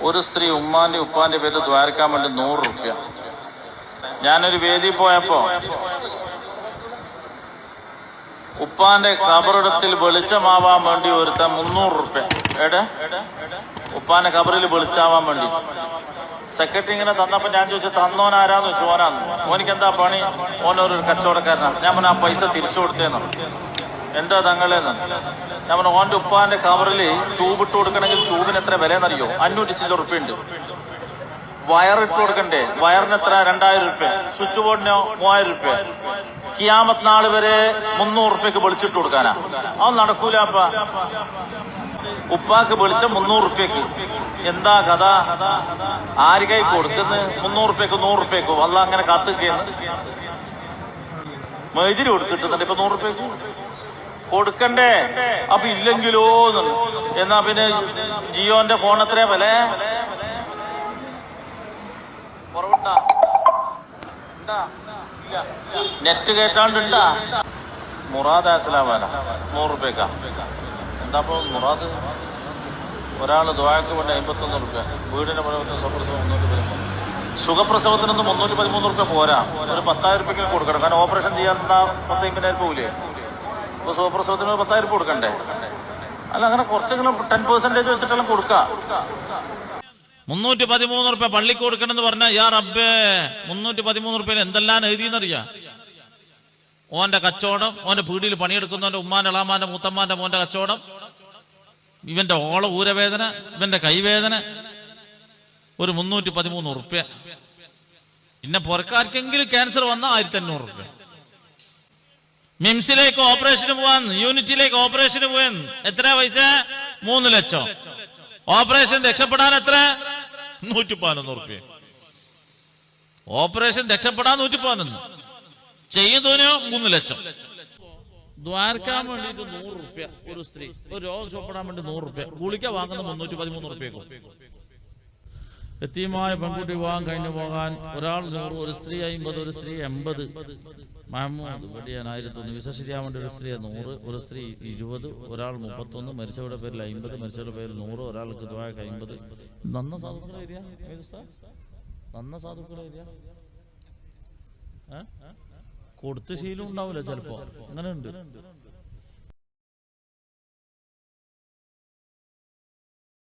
ഒരു സ്ത്രീ ഉമ്മാന്റെ ഉപ്പാന്റെ പേര് ദ്വാരക്കാൻ വേണ്ടി നൂറ് റുപ്യ. ഞാനൊരു വേദി പോയപ്പോ ഉപ്പാന്റെ കബറിടത്തിൽ വെളിച്ചമാവാൻ വേണ്ടി ഒരുത്ത മുന്നൂറ് റുപ്യ. എടെ ഉപ്പാന്റെ കബറിൽ വെളിച്ചാവാൻ വേണ്ടി. സെക്രട്ടറി ഇങ്ങനെ തന്നപ്പോ ഞാൻ ചോദിച്ചു തന്നോനാരാന്ന് ചോദിച്ചു ഓനാന്ന്. ഓനിക്ക് എന്താ പണി? ഓനൊരു കച്ചവടക്കാരനാണ് ഞാൻ ആ പൈസ തിരിച്ചു കൊടുത്തേന്ന്. എന്താ തങ്ങളെന്ന് നമ്മുടെ ഓന്റെ ഉപ്പാന്റെ കവറിൽ ട്യൂബ് കൊടുക്കണമെങ്കിൽ ട്യൂബിന് എത്ര വിലയെന്നറിയോ? അഞ്ഞൂറ്റി ചില്ലറ ഉറുപ്പുണ്ട് വയറിട്ട് കൊടുക്കണ്ടേ? വയറിന് എത്ര? രണ്ടായിരം രൂപ സ്വിച്ച് ബോർഡിനോ മൂവായിരം രൂപ കിയാമത്ത് നാൾ വരെ മുന്നൂറ് റുപ്യക്ക് വെളിച്ചിട്ട് കൊടുക്കാനാ. അത് നടക്കൂലപ്പ ഉപ്പാക്ക് വെളിച്ച മുന്നൂറ് റുപ്യക്ക് എന്താ കഥ? ആര് കൈ കൊടുക്കുന്നു? മുന്നൂറ് റുപ്യക്ക് നൂറ് റുപ്യക്കോ അല്ല അങ്ങനെ കാത്തുകയെന്ന് മൈതിരി കൊടുത്തിട്ടുണ്ട് ഇപ്പൊ നൂറ് റുപ്യക്ക് കൊടുക്കണ്ടേ? അപ്പൊ ഇല്ലെങ്കിലോ എന്ന്. പിന്നെ ജിയോന്റെ ഫോൺ എത്രയാ വില. നെറ്റ് കേട്ടാണ്ടുണ്ടാ മുറാദ് അസ്ലാമാന നൂറ് റുപ്യക്ക. എന്താ മുറാദ്? ഒരാൾ ദ്വായക്ക് വേണ്ട അമ്പത്തൊന്ന് റുപ്യ. വീടിന്റെ പഴയത്തിന് സുഖപ്രസവം മുന്നൂറ്റി പതിമൂന്ന്. സുഖപ്രസവത്തിനൊന്നും മുന്നൂറ്റി പതിമൂന്ന് റുപ്യ പോരാ. ഒരു പത്തായിരം റുപ്യക്ക് കൊടുക്കണം. കാരണം ഓപ്പറേഷൻ ചെയ്യാൻ എന്താ പത്തമ്പതിനായിരം പോകില്ലേ അപ്പൊ സുഖപ്രസവത്തിന് ഒരു പത്തായിരം കൊടുക്കണ്ടേ? അല്ല അങ്ങനെ കുറച്ചെങ്കിലും ടെൻ പെർസെന്റേജ് വെച്ചിട്ടെല്ലാം കൊടുക്കാം. മുന്നൂറ്റി പതിമൂന്ന് റുപ്യ പള്ളിക്ക് കൊടുക്കണമെന്ന് പറഞ്ഞാൽ യാ റബ്ബേ മുന്നൂറ്റി പതിമൂന്ന് റുപ്യ എന്തെല്ലാം എഴുതിയെന്നറിയാ? ഓന്റെ കച്ചവടം ഓന്റെ പീടിയിൽ പണിയെടുക്കുന്നവന്റെ ഉമ്മാന്റെ ഇളാമാന്റെ മൂത്തമ്മാന്റെ മോന്റെ കച്ചവടം ഇവന്റെ ഓള ഊരവേദന ഇവന്റെ കൈവേദന ഒരു മുന്നൂറ്റി പതിമൂന്ന് റുപ്യ. പിന്നെ പുറക്കാർക്കെങ്കിലും ക്യാൻസർ വന്നാൽ ആയിരത്തി അഞ്ഞൂറ് റുപ്യ. മിംസിലേക്ക് ഓപ്പറേഷന് പോവാൻ യൂണിറ്റിലേക്ക് ഓപ്പറേഷന് പോവാൻ എത്ര പൈസ? മൂന്ന് ലക്ഷം. ഓപ്പറേഷൻ രക്ഷപ്പെടാൻ എത്ര? നൂറ്റി പതിനൊന്ന് റുപ്യ ഓപ്പറേഷൻ രക്ഷപ്പെടാൻ നൂറ്റി പതിനൊന്ന് ചെയ്യുന്നതിന് മൂന്ന് ലക്ഷം. ദ്വാരക്കാൻ വേണ്ടിയിട്ട് നൂറ് റുപ്യ ഒരു സ്ത്രീ. ഒരു രോഗം സുഖപ്പെടാൻ വേണ്ടി നൂറ് റുപ്യ ഗുളിക വാങ്ങുന്ന മുന്നൂറ്റി പതിമൂന്ന് റുപ്യക്കും എത്തിയമായ പെൺകുട്ടി വിവാഹം കഴിഞ്ഞു പോകാൻ ഒരാൾ നൂറ് ഒരു സ്ത്രീ അമ്പത് ഒരു സ്ത്രീ എൺപത്. മഹമ്മൂദ് ഒന്ന്. വിസ ശരിയാൻ വേണ്ടി ഒരു സ്ത്രീ നൂറ് ഒരു സ്ത്രീ ഇരുപത് ഒരാൾ മുപ്പത്തൊന്ന് മരിച്ചവരുടെ പേരിൽ അമ്പത് മരിച്ചവരുടെ പേരിൽ നൂറ് ഒരാൾക്ക് ദ്വായക്ക് അമ്പത് നന്ന സാധുക്കളെ കൊടുത്ത ശീലം ഉണ്ടാവില്ല ചിലപ്പോ. അങ്ങനെ ഉണ്ട്